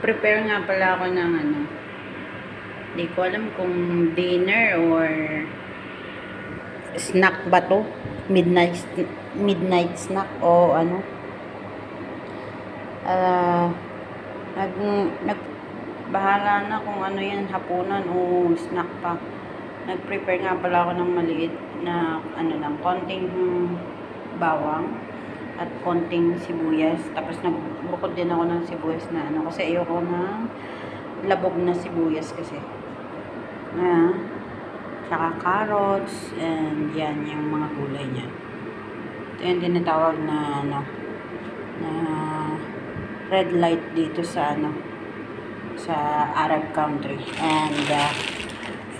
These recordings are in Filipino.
Nag-prepare nga pala ako ng ano. Hindi ko alam kung dinner or snack ba to? Midnight midnight snack o ano? Ah, nag nag bahala na kung ano yan hapunan o snack pa. Nag-prepare nga pala ako ng maliit na ano lang, konting bawang at konting sibuyas. Tapos nagbukod din ako ng sibuyas na ano kasi ayoko ng labog na sibuyas kasi. Ah, tsaka carrots and yan yung mga gulay niya. Ito yung tinatawag na ano na red light dito sa ano sa Arab country. And uh,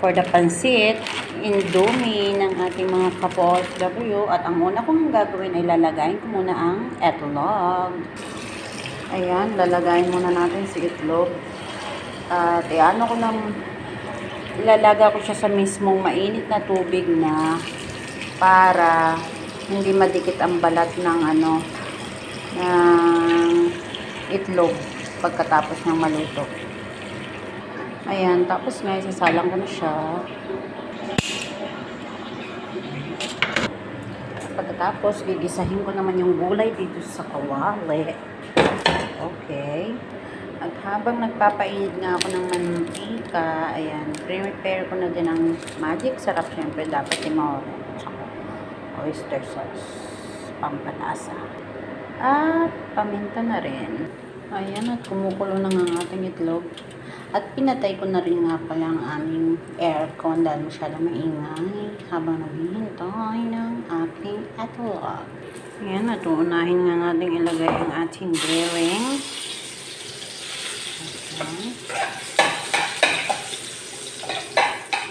for the pansit, indomie ng ating mga kapo-OFW. At ang una kong gagawin ay lalagayin ko muna ang etlog. Ayan, lalagayin muna natin si itlog. At iano ko ng ilalaga ko siya sa mismong mainit na tubig na para hindi madikit ang balat ng ano ng itlog pagkatapos ng maluto. Ayan, tapos nga isasalang ko na siya. Pagkatapos, gigisahin ko naman yung gulay dito sa kawali. Okay. At habang nagpapainit nga ako ng mantika, ayan, prepare ko na din ang magic sarap. Siyempre, dapat timore. Tsaka oyster sauce. Pampalasa. At paminta na rin. Ayan, at kumukulo na ang ating itlog. At pinatay ko na rin nga pala ang aming aircon dahil masyadong maingay habang naghihintay ng aking itlog. Ayan, at uunahin nga natin ilagay ang ating bearing. Okay.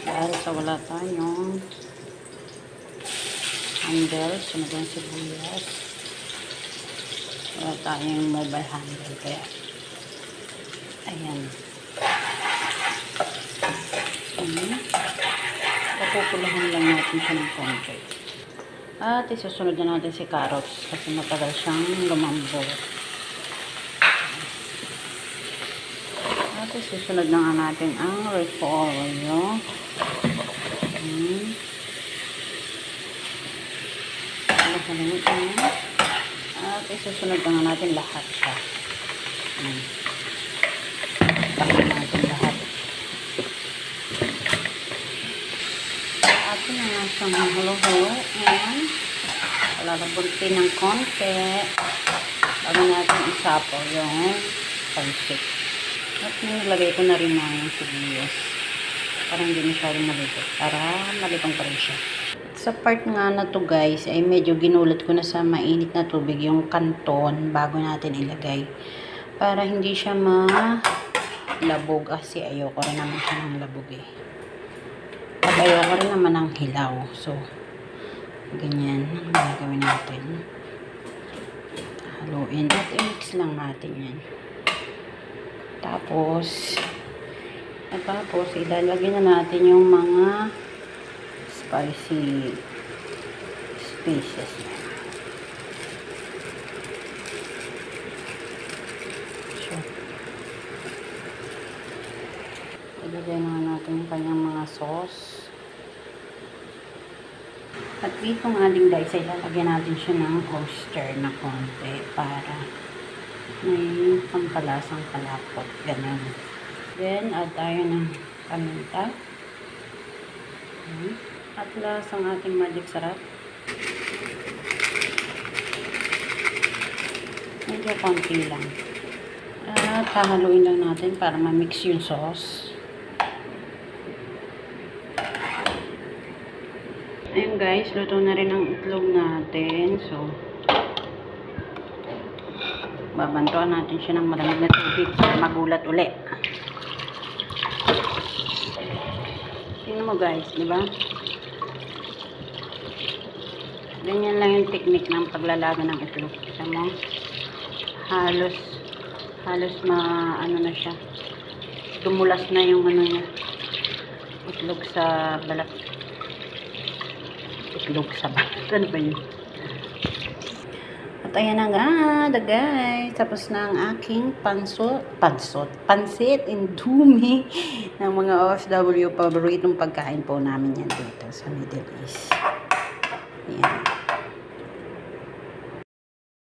Dahil sa wala tayong handle, sunod ang sibuyas. Wala tayong mobile handle, kaya ayan. Hmm. Papupulahan lang natin siya ng konti. At isusunod na natin si carrots kasi matagal siyang lumambot. At isusunod na nga natin ang repolyo. Hmm. At isusunod na nga natin lahat siya. Hmm. Takpan natin lahat. Atin na nga siyang mahulo-hulo. Ayan. Lalabuntin ng konti. Bago natin isapaw yung pancit. At nilagay ko na rin yung sibuyas. Para hindi masyadong malito. Para malitong pa rin siya. Sa part nga na to guys, ay medyo ginulat ko na sa mainit na tubig yung kanton bago natin ilagay. Para hindi siya malabog kasi ayoko rin naman siya ng labog eh. At ayoko rin naman ng hilaw. So, ganyan ang gagawin natin. Haluin. At i-mix lang natin yan. Tapos, at tapos, ilalagay na natin yung mga spicy species. So, ilagay na natin yung kanyang mga sauce. At dito nga din guys, ay lalagyan natin siya ng oyster na konti para may pampalasang kalapot. Ganun. Then, add tayo ng paminta. Hmm. At last ating magic sarap. Medyo konti lang. At hahaluin lang natin para ma-mix yung sauce. Ayun guys, luto na rin ang itlog natin. So, babantuan natin siya ng malamig na tubig para magulat uli. Tingnan mo guys, di ba? Ganyan lang yung technique ng paglalaga ng itlog. Kita mo? Halos, halos ma, ano na siya. Dumulas na yung ano niya. Itlog sa balat. Itlog sa balat. Ano ba yun? At ayan na nga, the guys. Tapos na ang aking pansot, pansot, pansit in dumi ng mga OFW. Paboritong pagkain po namin yan dito sa Middle East.